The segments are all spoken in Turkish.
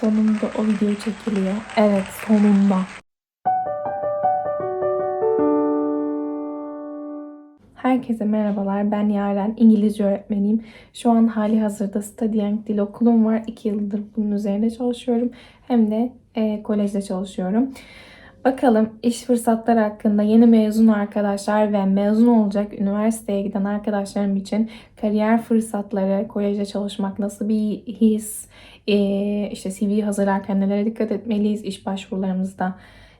Sonunda o video çekiliyor. Evet sonunda. Herkese merhabalar. Ben Yaren. İngilizce öğretmeniyim. Şu an hali hazırda Study Young Dil Okulum var. 2 yıldır bunun üzerine çalışıyorum. Hem de e, kolejde çalışıyorum. Bakalım iş fırsatları hakkında yeni mezun arkadaşlar ve mezun olacak üniversiteye giden arkadaşlarım için kariyer fırsatları, kolejde çalışmak nasıl bir his, işte CV hazırlarken nelere dikkat etmeliyiz, iş başvurularımızda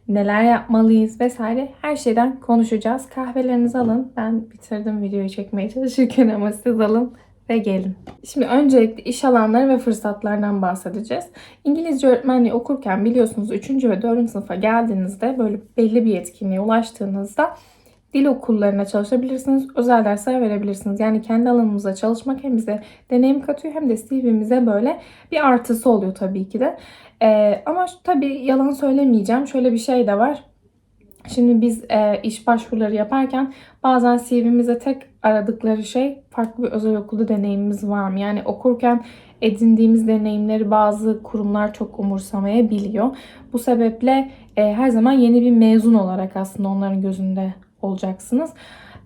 neler yapmalıyız vesaire her şeyden konuşacağız. Kahvelerinizi alın. Ben bitirdim videoyu çekmeye çalışırken ama siz alın ve gelin. Şimdi öncelikle iş alanları ve fırsatlardan bahsedeceğiz. İngilizce öğretmenliği okurken biliyorsunuz 3. ve 4. sınıfa geldiğinizde böyle belli bir yetkinliğe ulaştığınızda dil okullarına çalışabilirsiniz. Özel dersler verebilirsiniz. Yani kendi alanımızda çalışmak hem bize deneyim katıyor hem de CV'mize böyle bir artısı oluyor tabii ki de. Ee, ama tabii yalan söylemeyeceğim. Şöyle bir şey de var. Şimdi biz e, iş başvuruları yaparken bazen CV'mize tek aradıkları şey farklı bir özel okulda deneyimimiz var mı? Yani okurken edindiğimiz deneyimleri bazı kurumlar çok umursamayabiliyor. Bu sebeple e, her zaman yeni bir mezun olarak aslında onların gözünde olacaksınız.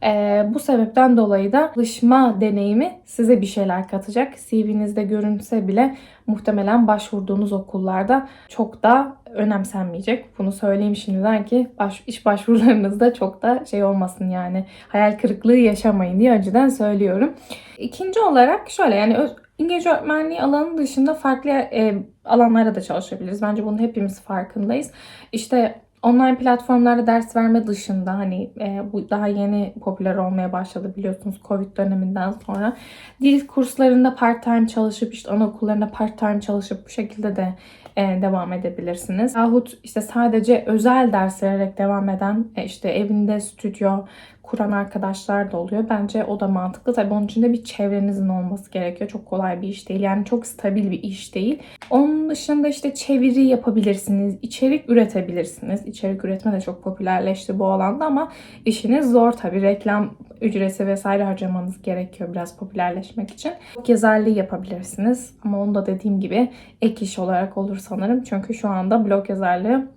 Ee, bu sebepten dolayı da çalışma deneyimi size bir şeyler katacak. CV'nizde görünse bile muhtemelen başvurduğunuz okullarda çok da önemsenmeyecek. Bunu söyleyeyim şimdiden ki baş, iş başvurularınızda çok da şey olmasın yani hayal kırıklığı yaşamayın diye önceden söylüyorum. İkinci olarak şöyle yani İngilizce öğretmenliği alanı dışında farklı e, alanlara da çalışabiliriz. Bence bunun hepimiz farkındayız. İşte Online platformlarda ders verme dışında hani e, bu daha yeni popüler olmaya başladı biliyorsunuz Covid döneminden sonra. Dil kurslarında part time çalışıp işte anaokullarında part time çalışıp bu şekilde de devam edebilirsiniz. Yahut işte sadece özel ders vererek devam eden e, işte evinde stüdyo kuran arkadaşlar da oluyor. Bence o da mantıklı. Tabii onun için de bir çevrenizin olması gerekiyor. Çok kolay bir iş değil. Yani çok stabil bir iş değil. Onun dışında işte çeviri yapabilirsiniz. içerik üretebilirsiniz. İçerik üretme de çok popülerleşti bu alanda ama işiniz zor tabii. Reklam ücreti vesaire harcamanız gerekiyor biraz popülerleşmek için. Yazarlığı yapabilirsiniz. Ama onu da dediğim gibi ek iş olarak olur sanırım. Çünkü şu anda blog yazarlığı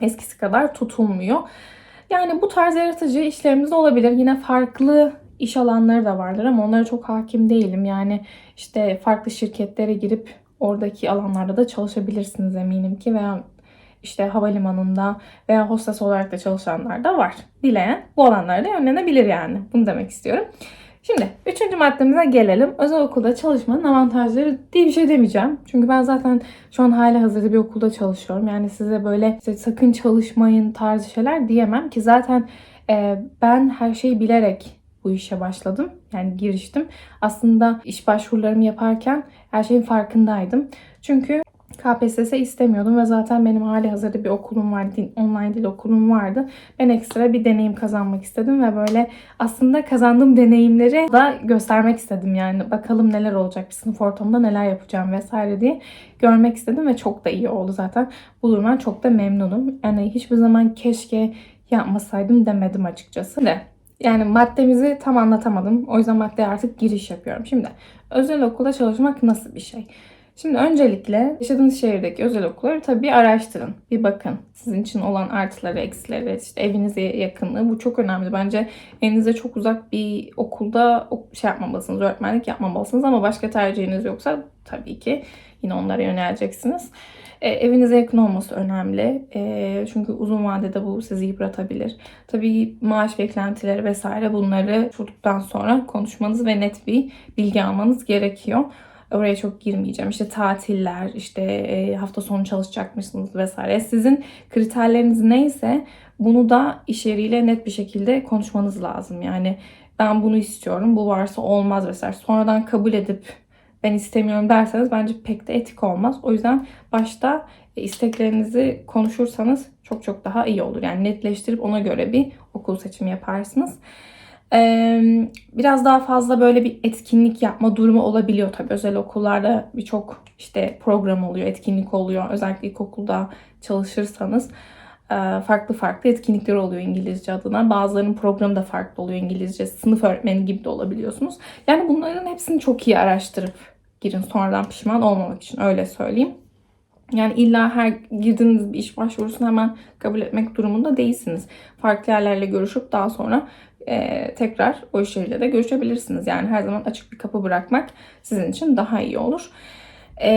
eskisi kadar tutulmuyor. Yani bu tarz yaratıcı işlerimiz olabilir. Yine farklı iş alanları da vardır ama onlara çok hakim değilim. Yani işte farklı şirketlere girip oradaki alanlarda da çalışabilirsiniz eminim ki veya işte havalimanında veya hostes olarak da çalışanlar da var. Dileyen bu alanlarda yönlenebilir yani. Bunu demek istiyorum. Şimdi üçüncü maddemize gelelim. Özel okulda çalışmanın avantajları diye bir şey demeyeceğim. Çünkü ben zaten şu an hala hazırda bir okulda çalışıyorum. Yani size böyle işte sakın çalışmayın tarzı şeyler diyemem ki zaten e, ben her şeyi bilerek bu işe başladım. Yani giriştim. Aslında iş başvurularımı yaparken her şeyin farkındaydım. Çünkü KPSS istemiyordum ve zaten benim hali hazırda bir okulum vardı, online dil okulum vardı. Ben ekstra bir deneyim kazanmak istedim ve böyle aslında kazandığım deneyimleri da göstermek istedim yani. Bakalım neler olacak, bir sınıf ortamında neler yapacağım vesaire diye görmek istedim ve çok da iyi oldu zaten. Bu durumdan çok da memnunum. Yani hiçbir zaman keşke yapmasaydım demedim açıkçası. De yani maddemizi tam anlatamadım. O yüzden maddeye artık giriş yapıyorum. Şimdi özel okulda çalışmak nasıl bir şey? Şimdi öncelikle yaşadığınız şehirdeki özel okulları tabii araştırın. Bir bakın. Sizin için olan artıları, eksileri, işte evinize yakınlığı bu çok önemli. Bence evinize çok uzak bir okulda şey yapmamalısınız, öğretmenlik yapmamalısınız ama başka tercihiniz yoksa tabii ki yine onlara yöneleceksiniz. E, evinize yakın olması önemli. E, çünkü uzun vadede bu sizi yıpratabilir. Tabii maaş beklentileri vesaire bunları çocuktan sonra konuşmanız ve net bir bilgi almanız gerekiyor. Oraya çok girmeyeceğim. İşte tatiller, işte e, hafta sonu çalışacak mısınız vesaire. Sizin kriterleriniz neyse bunu da iş yeriyle net bir şekilde konuşmanız lazım. Yani ben bunu istiyorum, bu varsa olmaz vesaire. Sonradan kabul edip ben istemiyorum derseniz bence pek de etik olmaz. O yüzden başta isteklerinizi konuşursanız çok çok daha iyi olur. Yani netleştirip ona göre bir okul seçimi yaparsınız biraz daha fazla böyle bir etkinlik yapma durumu olabiliyor tabii. Özel okullarda birçok işte program oluyor, etkinlik oluyor. Özellikle ilkokulda çalışırsanız farklı farklı etkinlikler oluyor İngilizce adına. Bazılarının programı da farklı oluyor İngilizce. Sınıf öğretmeni gibi de olabiliyorsunuz. Yani bunların hepsini çok iyi araştırıp girin sonradan pişman olmamak için öyle söyleyeyim. Yani illa her girdiğiniz bir iş başvurusunu hemen kabul etmek durumunda değilsiniz. Farklı yerlerle görüşüp daha sonra e, tekrar o iş yeriyle de görüşebilirsiniz. Yani her zaman açık bir kapı bırakmak sizin için daha iyi olur. E,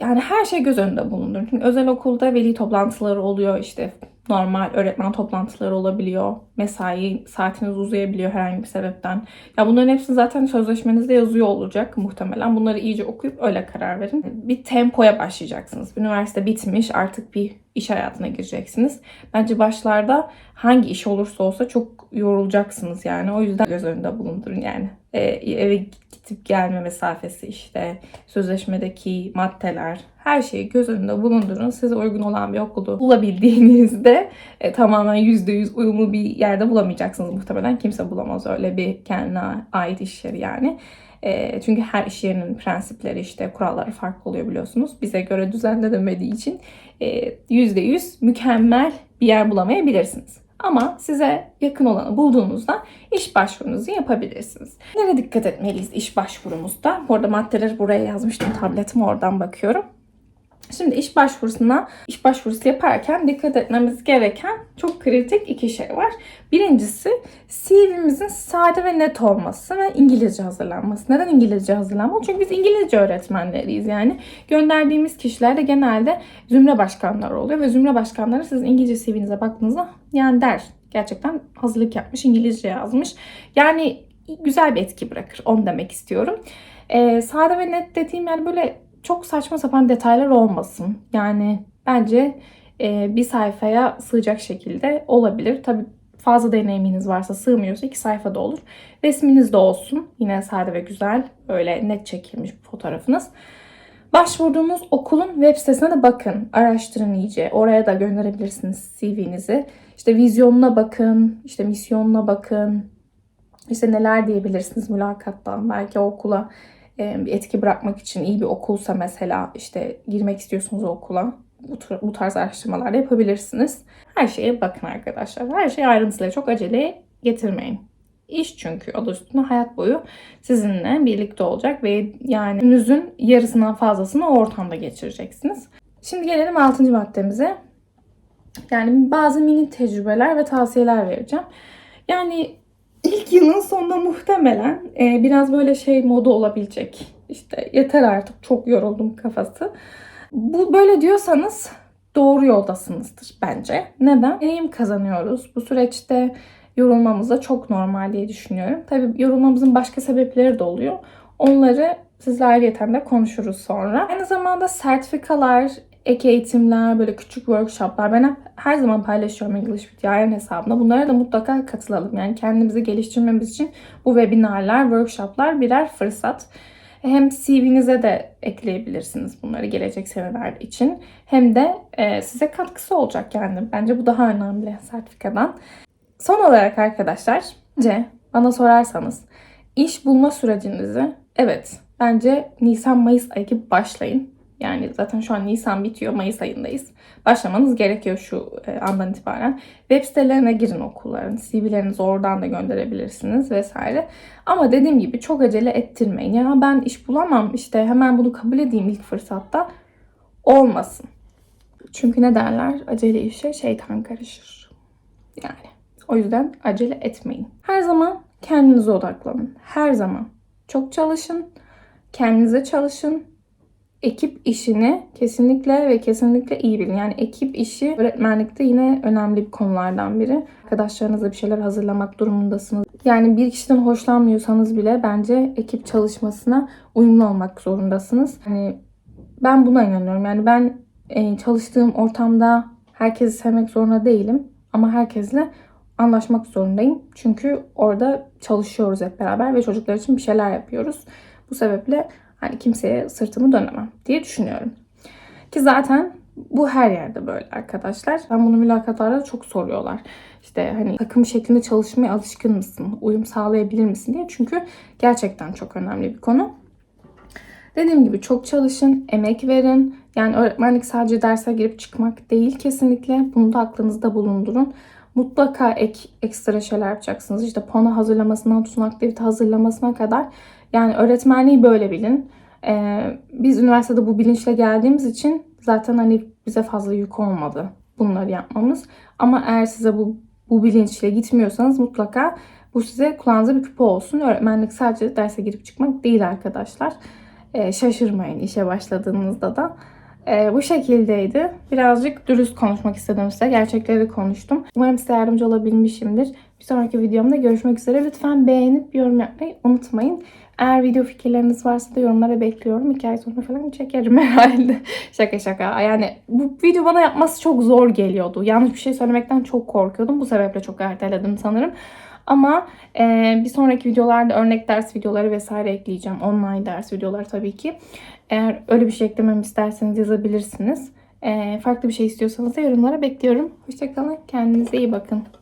yani her şey göz önünde bulundurun. Çünkü özel okulda veli toplantıları oluyor işte normal öğretmen toplantıları olabiliyor. Mesai saatiniz uzayabiliyor herhangi bir sebepten. Ya bunların hepsi zaten sözleşmenizde yazıyor olacak muhtemelen. Bunları iyice okuyup öyle karar verin. Bir tempoya başlayacaksınız. Üniversite bitmiş artık bir iş hayatına gireceksiniz. Bence başlarda hangi iş olursa olsa çok yorulacaksınız yani. O yüzden göz önünde bulundurun yani. Ee, eve gidip gelme mesafesi işte sözleşmedeki maddeler her şeyi göz önünde bulundurun. Size uygun olan bir okulu bulabildiğinizde e, tamamen %100 uyumlu bir yerde bulamayacaksınız muhtemelen. Kimse bulamaz öyle bir kendine ait iş yeri yani. E, çünkü her iş yerinin prensipleri işte kuralları farklı oluyor biliyorsunuz. Bize göre düzenlenemediği için e, %100 mükemmel bir yer bulamayabilirsiniz. Ama size yakın olanı bulduğunuzda iş başvurunuzu yapabilirsiniz. Nereye dikkat etmeliyiz iş başvurumuzda? Bu arada maddeleri buraya yazmıştım tabletime oradan bakıyorum. Şimdi iş başvurusuna, iş başvurusu yaparken dikkat etmemiz gereken çok kritik iki şey var. Birincisi CV'mizin sade ve net olması ve İngilizce hazırlanması. Neden İngilizce hazırlanmalı? Çünkü biz İngilizce öğretmenleriyiz yani. Gönderdiğimiz kişiler de genelde zümre başkanları oluyor ve zümre başkanları sizin İngilizce CV'nize baktığınızda yani der gerçekten hazırlık yapmış, İngilizce yazmış. Yani güzel bir etki bırakır. Onu demek istiyorum. Ee, sade ve net dediğim yani böyle çok saçma sapan detaylar olmasın. Yani bence e, bir sayfaya sığacak şekilde olabilir. Tabii fazla deneyiminiz varsa sığmıyorsa iki sayfada olur. Resminiz de olsun. Yine sade ve güzel. Öyle net çekilmiş bir fotoğrafınız. Başvurduğunuz okulun web sitesine de bakın. Araştırın iyice. Oraya da gönderebilirsiniz CV'nizi. İşte vizyonuna bakın. işte misyonuna bakın. İşte neler diyebilirsiniz mülakattan. Belki okula bir etki bırakmak için iyi bir okulsa mesela işte girmek istiyorsunuz okula bu tarz araştırmalar yapabilirsiniz. Her şeye bakın arkadaşlar. Her şeyi ayrıntıyla çok acele getirmeyin. İş çünkü adı üstünde hayat boyu sizinle birlikte olacak ve yani gününüzün yarısından fazlasını o ortamda geçireceksiniz. Şimdi gelelim 6. maddemize. Yani bazı mini tecrübeler ve tavsiyeler vereceğim. Yani ilk yılın sonunda muhtemelen e, biraz böyle şey modu olabilecek. İşte yeter artık çok yoruldum kafası. Bu böyle diyorsanız doğru yoldasınızdır bence. Neden? Deneyim kazanıyoruz. Bu süreçte yorulmamız da çok normal diye düşünüyorum. Tabii yorulmamızın başka sebepleri de oluyor. Onları sizle ayrıyeten konuşuruz sonra. Aynı zamanda sertifikalar, ek eğitimler, böyle küçük workshoplar ben hep her zaman paylaşıyorum English with Yaren hesabında. Bunlara da mutlaka katılalım. Yani kendimizi geliştirmemiz için bu webinarlar, workshoplar birer fırsat. Hem CV'nize de ekleyebilirsiniz bunları gelecek seneler için. Hem de e, size katkısı olacak yani. Bence bu daha önemli sertifikadan. Son olarak arkadaşlar, bence bana sorarsanız iş bulma sürecinizi evet bence Nisan-Mayıs ayı gibi başlayın. Yani zaten şu an Nisan bitiyor, Mayıs ayındayız. Başlamanız gerekiyor şu e, andan itibaren. Web sitelerine girin okulların. CV'lerinizi oradan da gönderebilirsiniz vesaire. Ama dediğim gibi çok acele ettirmeyin. Ya ben iş bulamam işte hemen bunu kabul edeyim ilk fırsatta. Olmasın. Çünkü ne derler? Acele işe şeytan karışır. Yani o yüzden acele etmeyin. Her zaman kendinize odaklanın. Her zaman. Çok çalışın. Kendinize çalışın ekip işini kesinlikle ve kesinlikle iyi bilin. Yani ekip işi öğretmenlikte yine önemli bir konulardan biri. Arkadaşlarınızla bir şeyler hazırlamak durumundasınız. Yani bir kişiden hoşlanmıyorsanız bile bence ekip çalışmasına uyumlu olmak zorundasınız. Hani ben buna inanıyorum. Yani ben e, çalıştığım ortamda herkesi sevmek zorunda değilim. Ama herkesle anlaşmak zorundayım. Çünkü orada çalışıyoruz hep beraber ve çocuklar için bir şeyler yapıyoruz. Bu sebeple Hani kimseye sırtımı dönemem diye düşünüyorum. Ki zaten bu her yerde böyle arkadaşlar. Ben bunu mülakatlarda çok soruyorlar. İşte hani takım şeklinde çalışmaya alışkın mısın? Uyum sağlayabilir misin diye. Çünkü gerçekten çok önemli bir konu. Dediğim gibi çok çalışın, emek verin. Yani öğretmenlik sadece derse girip çıkmak değil kesinlikle. Bunu da aklınızda bulundurun. Mutlaka ek ekstra şeyler yapacaksınız. İşte pano hazırlamasından tutun aktivite hazırlamasına kadar yani öğretmenliği böyle bilin. Ee, biz üniversitede bu bilinçle geldiğimiz için Zaten hani bize fazla yük olmadı bunları yapmamız. Ama eğer size bu bu bilinçle gitmiyorsanız mutlaka bu size kulağınıza bir küpe olsun. Öğretmenlik sadece derse girip çıkmak değil arkadaşlar. Ee, şaşırmayın işe başladığınızda da. Ee, bu şekildeydi. Birazcık dürüst konuşmak istedim size. Gerçekleri konuştum. Umarım size yardımcı olabilmişimdir. Bir sonraki videomda görüşmek üzere. Lütfen beğenip yorum yapmayı unutmayın. Eğer video fikirleriniz varsa da yorumlara bekliyorum. İki ay sonra falan çekerim herhalde. şaka şaka. Yani bu video bana yapması çok zor geliyordu. Yanlış bir şey söylemekten çok korkuyordum. Bu sebeple çok erteledim sanırım. Ama e, bir sonraki videolarda örnek ders videoları vesaire ekleyeceğim. Online ders videoları tabii ki. Eğer öyle bir şey eklememi isterseniz yazabilirsiniz. E, farklı bir şey istiyorsanız da yorumlara bekliyorum. Hoşçakalın. Kendinize iyi bakın.